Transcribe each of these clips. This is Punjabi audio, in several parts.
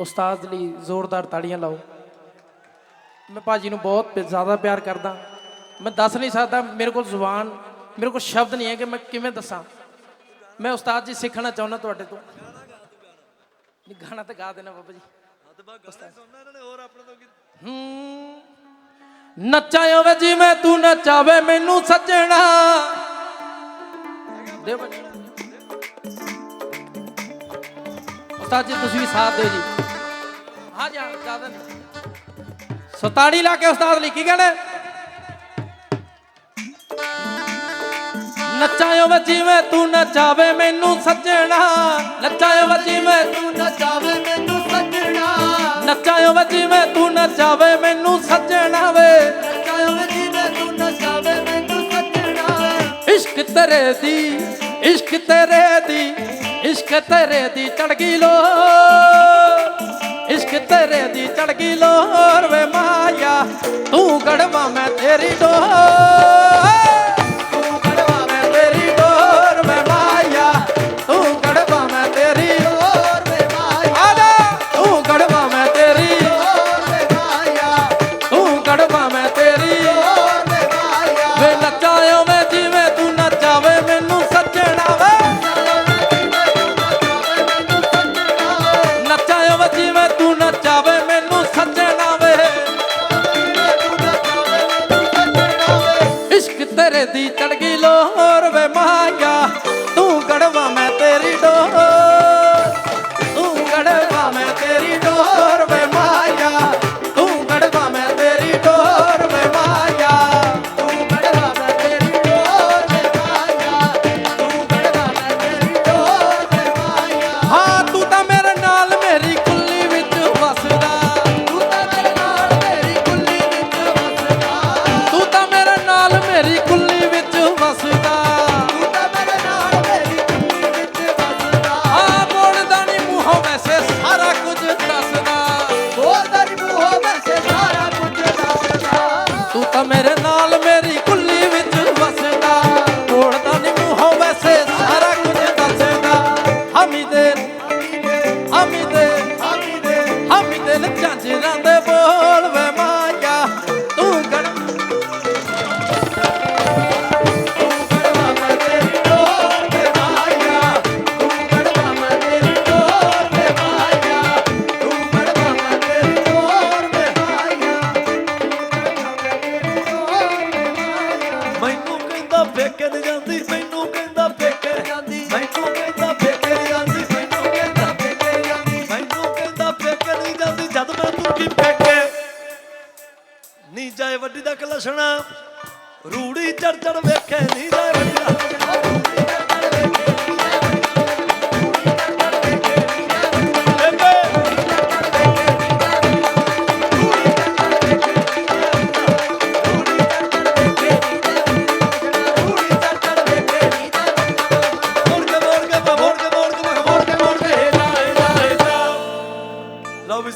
ਉਸਤਾਦ ਲਈ ਜ਼ੋਰਦਾਰ ਤਾੜੀਆਂ ਲਾਓ। ਮੈਂ ਭਾਜੀ ਨੂੰ ਬਹੁਤ ਜ਼ਿਆਦਾ ਪਿਆਰ ਕਰਦਾ। ਮੈਂ ਦੱਸ ਨਹੀਂ ਸਕਦਾ ਮੇਰੇ ਕੋਲ ਜ਼ੁਬਾਨ ਮੇਰੇ ਕੋਲ ਸ਼ਬਦ ਨਹੀਂ ਹੈ ਕਿ ਮੈਂ ਕਿਵੇਂ ਦੱਸਾਂ। ਮੈਂ ਉਸਤਾਦ ਜੀ ਸਿੱਖਣਾ ਚਾਹੁੰਦਾ ਤੁਹਾਡੇ ਤੋਂ। ਨਹੀਂ ਗਾਣਾ ਤਾਂ ਗਾ ਦੇਣਾ ਬਾਬਾ ਜੀ। ਨੱਚਾਂ ਵੇ ਜਿਵੇਂ ਤੂੰ ਨਚਾਵੇ ਮੈਨੂੰ ਸੱਜਣਾ। ਦੇ ਉਸਤਾਦ ਜੀ ਤੁਸੀਂ ਵੀ ਸਾਥ ਦਿਓ ਜੀ। ਹਾਂ ਜੀ ਜ਼ਿਆਦਾ ਨਹੀਂ ਸਤਾੜੀ ਲਾ ਕੇ ਉਸਤਾਦ ਲਿਖੀ ਕੀ ਕਹਿੰਦੇ? ਨੱਚਾਂ ਵੇ ਤੂੰ ਨਚਾਵੇ ਮੈਨੂੰ ਸੱਜਣਾ। ਨੱਚਾਂ ਵੇ ਜਿਵੇਂ ਤੂੰ ਨਚਾਵੇ ਮੈਨੂੰ ਸੱਜਣਾ। ਨੱਚਾਂ ਵੇ ਜਿਵੇਂ ਤੂੰ ਨਚਾਵੇ ਮੈਨੂੰ ਸੱਜਣਾ ਵੇ। ਨਚਾਵੇ ਜਿਵੇਂ ਤੂੰ ਨਚਾਵੇ ਮੈਨੂੰ ਸੱਜਣਾ ਇਸ਼ਕ ਤੇਰੇ ਦੀ, ਇਸ਼ਕ ਤੇਰੇ ਦੀ, ਇਸ਼ਕ ਤੇਰੇ ਦੀ ਚੜ ਗਈ ਲੋ ਤੇਰੇ ਦੀ ਚੜ ਗਈ ਲੋਰ ਵੇ ਮਾਇਆ ਤੂੰ ਗੜਵਾ ਮੈਂ ਤੇਰੀ ਡੋਰ। ਇਸ਼ਕ ਦੀ ਚੜ ਗਈ ਲੋਰ ਵੇ ਮਾਇਆ ਤੂੰ ਨਾਲ ਮੇਰੀ ਕੁੱਲੀ ਵਿੱਚ ਵਸਦਾ। ਬੋਲਦਾ ਨਹੀਂ ਮੂੰਹੋਂ ਵੈਸੇ ਸਾਰਾ ਕੁਝ ਦੱਸਦਾ। ਹਮੀ ਦੇ ਜਦ ਮੈਂ ਨੀ ਜਾਏ ਵੱਡੀ ਦਾ ਕਲਸ਼ਣਾ। ਰੂੜੀ ਚੜ ਚੜ ਵੇਖੇ ਨੀ ਜਾਏ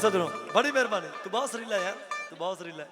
ਲਾਏ ਲਓ ਵੀ ਸਜਣੋ ਬੜੀ ਮਿਹਰਬਾਨੀ। ਤੂੰ ਬਹੁਤ ਸਰੀਲਾ ਯਾਰ ਤੂੰ ਬਹੁਤ ਸਰੀਲਾ।